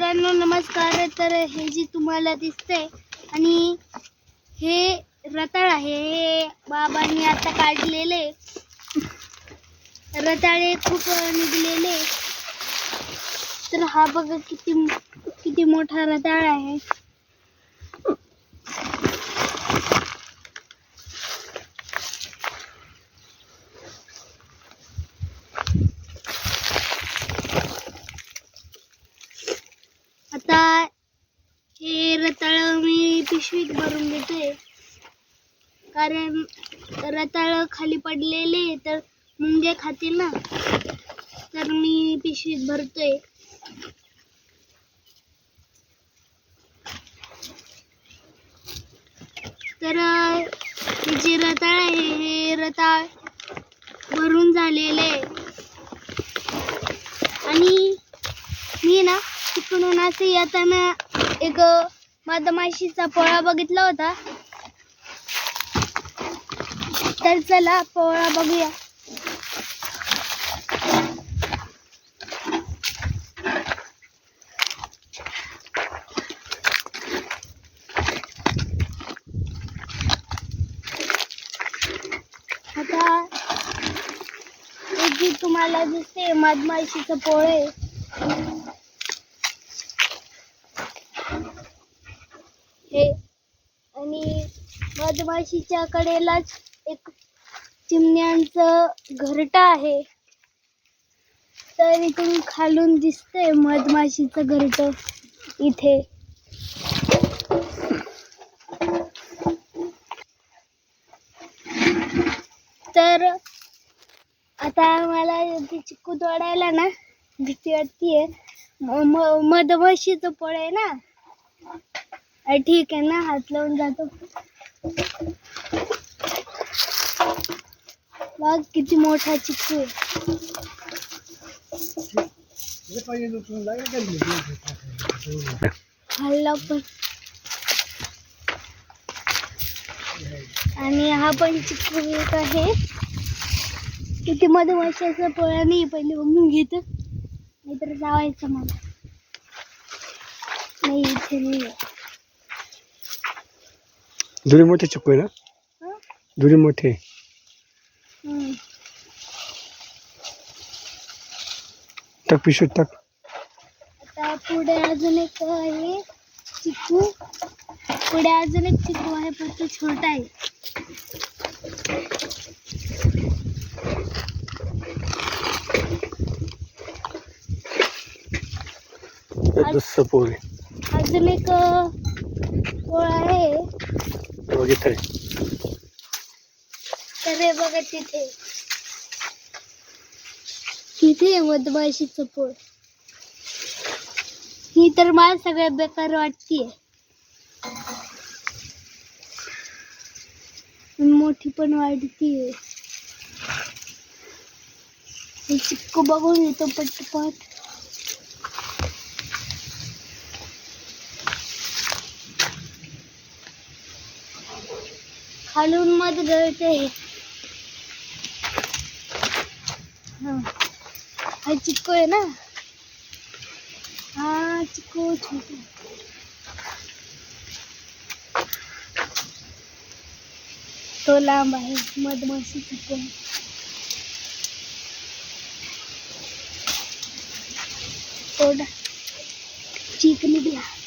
मित्रांनो नमस्कार. तर हे जी तुम्हाला दिसतंय आणि हे रताळ आहे. हे बाबांनी आता काढलेले. रताळे खूप निघलेले. तर हा बघा किती किती मोठा रताळ आहे आता हे रताळ मी पिशवीत भरून देतोय. कारण रताळ खाली पडलेले तर मुंगे खातील ना. तर मी पिशवीत भरतोय. तर हे जे रताळ आहे हे रताळ भरून झालेले आहे. आणि मी ना तिकडून असे येताना एक मधमाशीचा पोळा बघितला होता. तर चला पोळा बघूया. आता तुम्हाला दिसते मधमाशीचं पोळे हे. आणि मधमाशीच्या कडेलाच एक चिमण्यांचं घरटा आहे. तर इथून खालून दिसतंय मधमाशीचं घरट इथे. तर आता मला ती चिक्कू तोडायला ना भीती वाटतीये. म- म- मधमाशीचं फळ आहे ना? ठीक आहे ना हात लावून जातो. बघ किती मोठा चिकू आहे. पण. आणि हा पण चिकू एक आहे. किती मधमाशाचा पोळ्या नाही पहिले बघून घेत. नाहीतर जावायचं मला. नाही इथे नाही. आहे. दुरी मोठे चिक्कू आहे ना हं? दुरी मोठे. टाक पिशवीत टाक. आता पुढे अजून एक आहे चिकू. पुढे अजून एक चिकू आहे पण तो छोटा आहे. अजून एक पोळ आहे. बघितले तर. बघा तिथे. तिथे मधमाशीच पोळ ही तर मला सगळ्यात बेकार वाटतीये. मोठी पण वाढतीये. चिक्क बघून येतो पटपट. खालून मध गळते हा. हा. चिक्कू आहे ना? हा चिक्कू छोटा तो लांब आहे मधमाशी चिक्को आहे. चिकनी द्या निघला